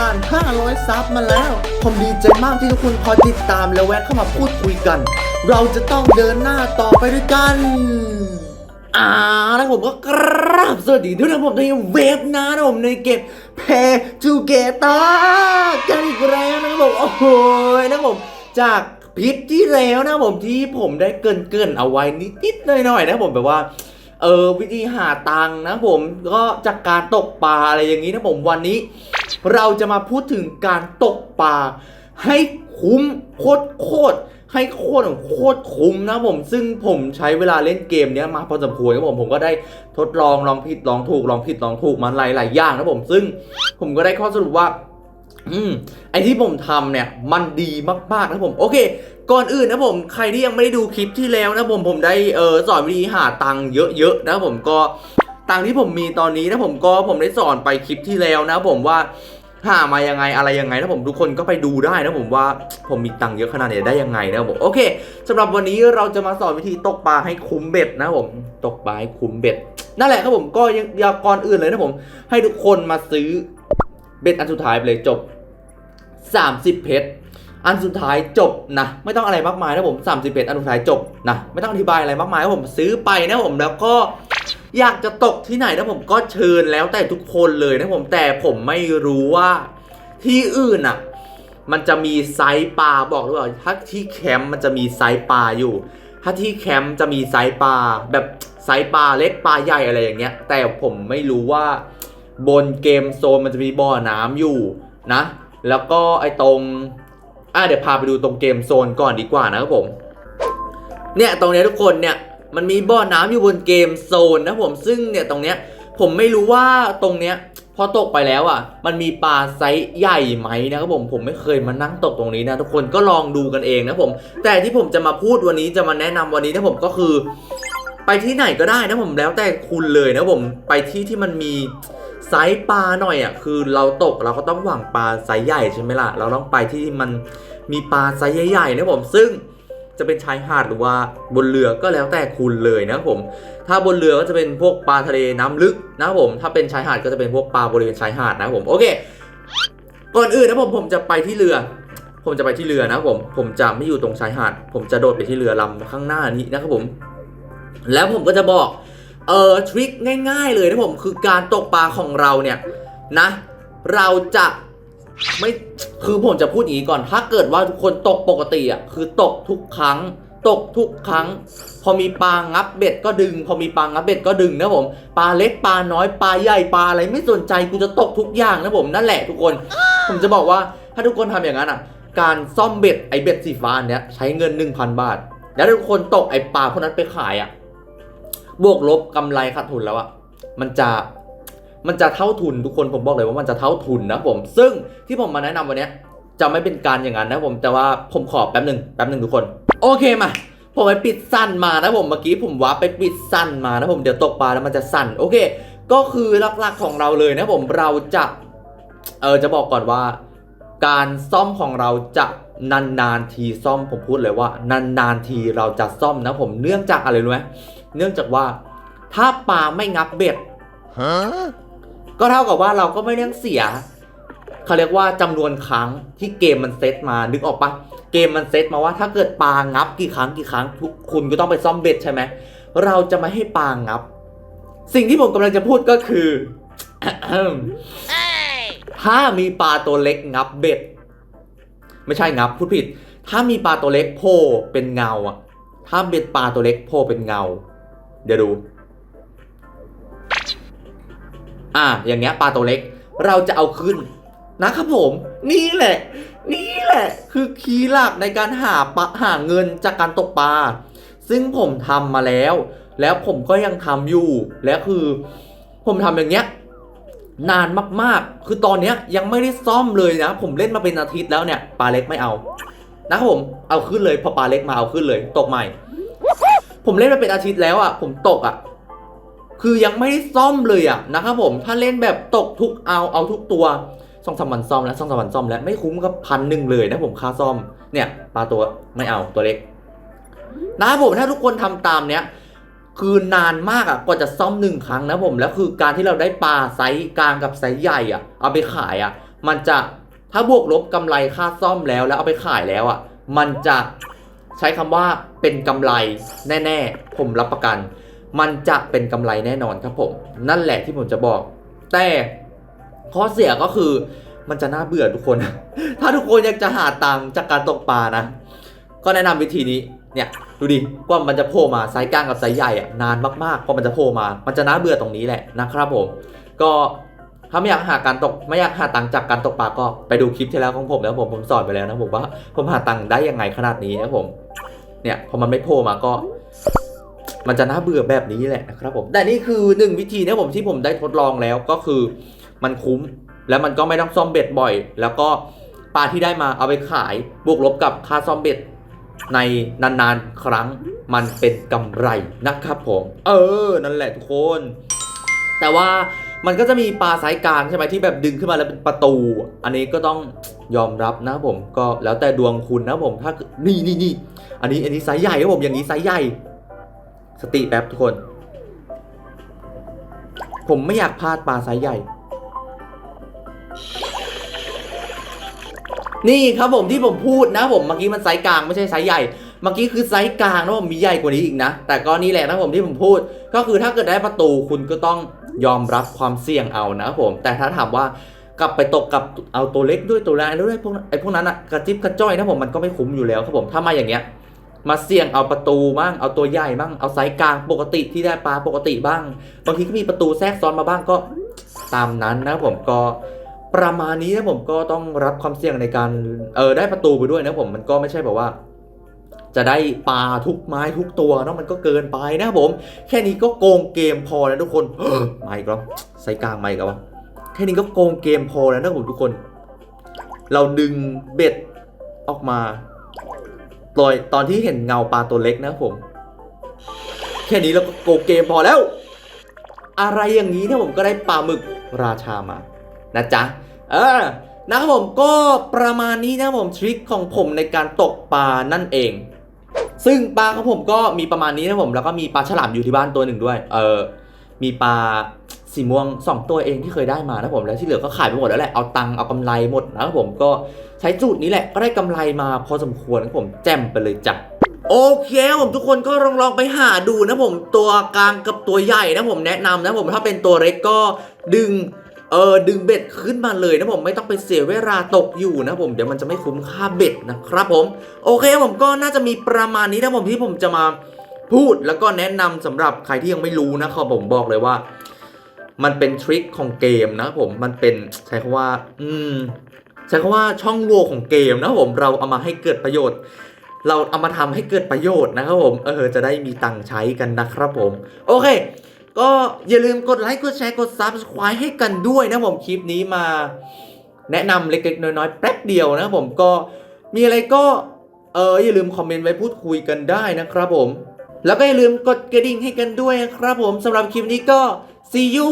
ผ่าน 500 ซับมาแล้ว ผมดีใจมากที่ทุกคนคอยติดตามและแวะเข้ามาพูดคุยกัน เราจะต้องเดินหน้าต่อไปด้วยกันอ่าแล้วผมก็กราบสวัสดีทุกท่านผมในเว็บนะนะผมในเกมเพจูเกตากันอีกแล้วนะครับผมโอ้โหนะครับผมจากคลิปที่แล้วนะผมที่ผมได้เกินเกินเอาไว้นิดๆหน่อยๆนะครับผมแบบว่า เออวิธีหาตังค์นะผมก็จากการตกปลาอะไรอย่างนี้นะผมวันนี้ เราจะมาพูดถึงการตกปลาให้คุ้มโคตรโคตรให้โคตรโคตรคุ้มนะผมซึ่งผมใช้เวลาเล่นเกมเนี้ยมาพอสมควรครับผมผมก็ได้ทดลองลองผิดลองถูกลองผิดลองถูกมาหลายหลายอย่างนะผมซึ่งผมก็ได้ข้อสรุปว่า อืมไอที่ผมทำเนี่ยมันดีมากๆนะผมโอเค ก่อนอื่นนะผมใครที่ยังไม่ได้ดูคลิปที่แล้วนะผมผมได้เออสอนวิธีหาตังค์เยอะๆนะผมก็ตังค์ที่ผมมีตอนนี้นะผมก็ผมได้สอนไปคลิปที่แล้วนะผมว่าหามายังไงอะไรยังไงนะผมทุกคนก็ไปดูได้นะผมว่าผมมีตังค์เยอะขนาดนี้ได้ยังไงนะผมโอเคสำหรับวันนี้เราจะมาสอนวิธีตกปลาให้คุ้มเบ็ดนะผมตกปลาให้คุ้มเบ็ดนั่นแหละครับผมก็ยังยาก่อนอื่นเลยนะผม ให้ทุกคนมาซื้อ เบ็ดอันสุดท้ายไปเลยจบ 30 เพชรอันสุดท้ายจบนะ ไม่ต้องอะไรมากมายนะผม30เพชรอันสุดท้ายจบนะ ไม่ต้องอธิบายอะไรมากมายนะผมซื้อไปนะผมแล้วก็อยากจะตกที่ไหนนะผมก็เชิญแล้วแต่ทุกคนเลยนะผมแต่ผมไม่รู้ว่าที่อื่นอะมันจะมีไซส์ปลาบอกหรือเปล่าถ้าที่แคมป์มันจะมีไซส์ปลาอยู่ ถ้าที่แคมป์จะมีไซส์ปลาแบบไซส์ปลาเล็กปลาใหญ่อะไรอย่างเงี้ย แต่ผมไม่รู้ว่า บนเกมโซนมันจะมีบ่อน้ำอยู่นะ แล้วก็ไอตรงอะเดี๋ยวพาไปดูตรงเกมโซนก่อนดีกว่านะครับผม เนี่ยตรงเนี้ยทุกคนเนี่ยมันมีบ่อน้ำอยู่บนเกมโซนนะผมซึ่งเนี่ยตรงเนี้ยผมไม่รู้ว่าตรงเนี้ยพอตกไปแล้วอะ มันมีปลาไซส์ใหญ่ไหมนะครับผมผมไม่เคยมานั่งตกตรงนี้นะทุกคนก็ลองดูกันเองนะผม แต่ที่ผมจะมาพูดวันนี้จะมาแนะนำวันนี้นะผมก็คือ ไปที่ไหนก็ได้นะผมแล้วแต่คุณเลยนะผมไปที่ที่มันมีไซส์ปลาหน่อยอะคือเราตกเราก็ต้องหวังปลาไซส์ใหญ่ใช่ไหมล่ะ เราต้องไปที่มันมีปลาไซส์ใหญ่ๆนะผมซึ่งจะเป็นชายหาดหรือว่าบนเรือก็แล้วแต่คุณเลยนะผม ถ้าบนเรือก็จะเป็นพวกปลาทะเลน้ำลึกนะผม ถ้าเป็นชายหาดก็จะเป็นพวกปลาบริเวณชายหาดนะผมโอเคก่อนอื่นนะผมผมจะไปที่เรือ ผมจะไปที่เรือนะผมผมจะไม่อยู่ตรงชายหาด ผมจะโดดไปที่เรือลำข้างหน้านี้นะครับผม แล้วผมก็จะบอกเออทริคง่าย ๆ เลยนะผมคือการตกปลาของเราเนี่ยนะ เราจะไม่คือผมจะพูดอย่างนี้ก่อน ถ้าเกิดว่าทุกคนตกปกติอะคือตกทุกครั้ง ตกทุกครั้ง พอมีปลางับเบ็ดก็ดึง พอมีปลางับเบ็ดก็ดึงนะผมปลาเล็กปลาน้อยปลาใหญ่ปลาอะไรไม่สนใจกูจะตกทุกอย่างนะผมนั่นแหละทุกคน ผมจะบอกว่าถ้าทุกคนทำอย่างนั้นอะ การซ่อมเบ็ดไอเบ็ดสีฟ้าอันเนี้ยใช้เงิน 1,000 บาท แล้วทุกคนตกไอปลาพวกนั้นไปขายอะ บวกลบกำไรขาดทุนแล้วอะมันจะมันจะเท่าทุนทุกคนผมบอกเลยว่ามันจะเท่าทุนนะผม ซึ่งที่ผมมาแนะนำวันเนี้ยจะไม่เป็นการอย่างนั้นนะผมแต่ว่าผมขอแป๊บหนึ่งแป๊บหนึ่งทุกคน โอเคมาผมไปปิดสั้นมานะผมเมื่อกี้ผมว่าไปปิดสั้นมานะผมเดี๋ยวตกปลาแล้วมันจะสั้นโอเค ก็คือหลักๆของเราเลยนะผมเราจะเออจะบอกก่อนว่า การซ่อมของเราจะนานๆทีซ่อมผมพูดเลยว่านานๆทีเราจะซ่อมนะผมเนื่องจากอะไรรู้ไหม เนื่องจากว่าถ้าปลาไม่งับเบ็ด Huh? ก็เท่ากับว่าเราก็ไม่ต้องเสียเขาเรียกว่าจำนวนครั้งที่เกมมันเซตมานึกออกปะเกมมันเซตมาว่าถ้าเกิดปลางับกี่ครั้งกี่ครั้งทุกคุณก็ต้องไปซ่อมเบ็ดใช่ไหมเราจะไม่ให้ปลางับ สิ่งที่ผมกำลังจะพูดก็คือถ้ามีปลาตัวเล็กงับเบ็ด ไม่ใช่งับพูดผิด ถ้ามีปลาตัวเล็กโผล่เป็นเงาอะถ้าเป็นปลาตัวเล็กโผล่เป็นเงา เดี๋ยวดู อะอย่างเงี้ยปลาตัวเล็ก เราจะเอาขึ้นนะครับผม นี่แหละ นี่แหละ คือคีย์หลักในการหาปลาหาเงินจากการตกปลา ซึ่งผมทำมาแล้ว แล้วผมก็ยังทำอยู่ และคือ ผมทำอย่างเงี้ยนานมากๆ คือตอนเนี้ยยังไม่ได้ซ่อมเลยนะ ผมเล่นมาเป็นอาทิตย์แล้วเนี่ย ปลาเล็กไม่เอา นะครับผม เอาขึ้นเลย พอปลาเล็กมาเอาขึ้นเลย ตกใหม่ ผมเล่นมาเป็นอาทิตย์แล้วอะ ผมตกอะ คือยังไม่ได้ซ่อมเลยอะนะครับผม ถ้าเล่นแบบตกทุกเอา เอาทุกตัวสองสามวันซ่อมแล้วสองสามวันซ่อมแล้วไม่คุ้มกับพันหนึ่งเลยนะผมค่าซ่อม เนี่ยปลาตัวไม่เอาตัวเล็ก นะครับผมถ้าทุกคนทำตามเนี้ยคือนานมากอะกว่าจะซ่อมหนึ่งครั้งนะผมแล้วคือการที่เราได้ปลาไซส์กลางกับไซส์ใหญ่อะ เอาไปขายอะ มันจะถ้าบวกลบกำไรค่าซ่อมแล้วแล้วเอาไปขายแล้วอะ มันจะ ใช้คำว่าเป็นกำไรแน่ ๆ ผมรับประกัน มันจะเป็นกำไรแน่นอนครับผม นั่นแหละที่ผมจะบอก แต่ข้อเสียก็คือมันจะน่าเบื่อทุกคน ถ้าทุกคนอยากจะหาตังค์จากการตกปลานะ ก็แนะนำวิธีนี้ เนี่ยดูดิว่ามันจะโผล่มาไซส์กลางกับไซส์ใหญ่อะนานมากๆกว่ามันจะโผล่มา มันจะน่าเบื่อตรงนี้แหละนะครับผม ก็ ถ้าไม่อยากหาการตกไม่อยากหาตังค์จากการตกปลาก็ไปดูคลิปที่แล้วของผมแล้วผมผมสอนไปแล้วนะผมว่าผมหาตังค์ได้ยังไงขนาดนี้นะผม เนี่ยพอมันไม่โผล่มาก็ มันจะน่าเบื่อแบบนี้แหละนะครับผมแต่นี่คือหนึ่งวิธีนะผมที่ผมได้ทดลองแล้วก็คือ มันคุ้มแล้วมันก็ไม่ต้องซ่อมเบ็ดบ่อย แล้วก็ปลาที่ได้มาเอาไปขายบวกลบกับค่าซ่อมเบ็ดในนานๆครั้งมันเป็นกำไรนะครับผม เออ นั่นแหละทุกคน แต่ว่า มันก็จะมีปลาสายกลางใช่ไหมที่แบบดึงขึ้นมาแล้วเป็นประตู อันนี้ก็ต้องยอมรับนะผมก็แล้วแต่ดวงคุณนะผมถ้านี่นี่นี่อันนี้อันนี้ไซส์ใหญ่ครับผมอย่างนี้ไซส์ใหญ่ สติแป๊บทุกคน ผมไม่อยากพลาดปลาไซส์ใหญ่ นี่ครับผมที่ผมพูดนะผมเมื่อกี้มันไซส์กลางไม่ใช่ไซส์ใหญ่เมื่อกี้คือไซส์กลางนะผมมีใหญ่กว่านี้อีกนะ แต่ก็นี่แหละนะผมที่ผมพูด ก็คือถ้าเกิดได้ประตูคุณก็ต้อง ยอมรับความเสี่ยงเอานะผม แต่ถ้าถามว่ากลับไปตกกับเอาตัวเล็กด้วยตัวแรงด้วยพวกไอ้พวกนั้นอะกระจิบกระจ้อยนะผมมันก็ไม่คุ้มอยู่แล้วครับผมถ้ามาอย่างเงี้ยมาเสี่ยงเอาประตูบ้างเอาตัวใหญ่บ้างเอาไซส์กลางปกติที่ได้ปลาปกติบ้าง บางทีก็มีประตูแทรกซ้อนมาบ้างก็ตามนั้นนะครับผมก็ประมาณนี้นะผมก็ต้องรับความเสี่ยงในการเออได้ประตูไปด้วยนะผมมันก็ไม่ใช่แบบว่า จะได้ปลาทุกไม้ทุกตัวเนาะมันก็เกินไปนะครับผม แค่นี้ก็โกงเกมพอแล้วทุกคนไม่ก็ใส่กลางไม่ก็วะแค่นี้ก็โกงเกมพอแล้วนะผมทุกคน เราดึงเบ็ดออกมาปล่อยตอนที่เห็นเงาปลาตัวเล็กนะผม แค่นี้เราก็โกงเกมพอแล้ว อะไรอย่างนี้เนี่ยผมก็ได้ปลาหมึกราชามานะจ๊ะเออนะครับผมก็ประมาณนี้นะผมทริคของผมในการตกปลานั่นเอง ซึ่งปลาของผมก็มีประมาณนี้นะผมแล้วก็มีปลาฉลามอยู่ที่บ้านตัวหนึ่งด้วย เออมีปลาสีม่วงสองตัวเองที่เคยได้มานะผมแล้วที่เหลือก็ขายไปหมดแล้วแหละเอาตังค์เอากำไรหมดนะครับผมก็ใช้สูตรนี้แหละก็ได้กำไรมาพอสมควรนะผมแจ่มไปเลยจ้ะโอเคผมทุกคนก็ลองลองไปหาดูนะผมตัวกลางกับตัวใหญ่นะผมแนะนำนะผมถ้าเป็นตัวเล็กก็ดึง เออดึงเบ็ดขึ้นมาเลยนะผมไม่ต้องไปเสียเวลาตกอยู่นะผมเดี๋ยวมันจะไม่คุ้มค่าเบ็ดนะครับผม โอเคผมก็น่าจะมีประมาณนี้นะผมที่ผมจะมาพูดแล้วก็แนะนำสำหรับใครที่ยังไม่รู้นะครับผมบอกเลยว่า มันเป็นทริคของเกมนะผมมันเป็นใช้คำว่า อืมใช้คำว่าช่องโหว่ของเกมนะผมเราเอามาให้เกิดประโยชน์เราเอามาทำให้เกิดประโยชน์นะครับผม เออ จะได้มีตังค์ใช้กันนะครับผม โอเค ก็อย่าลืมกดไลค์กดแชร์กด Subscribe ให้กันด้วยนะผมคลิปนี้มา แนะนำเล็กๆน้อยๆแป๊บเดียวนะผมก็มีอะไรก็เอออย่าลืมคอมเมนต์ไว้พูดคุยกันได้นะครับผม แล้วก็อย่าลืมกดกระดิ่งให้กันด้วยนะครับผมสำหรับคลิปนี้ก็ see you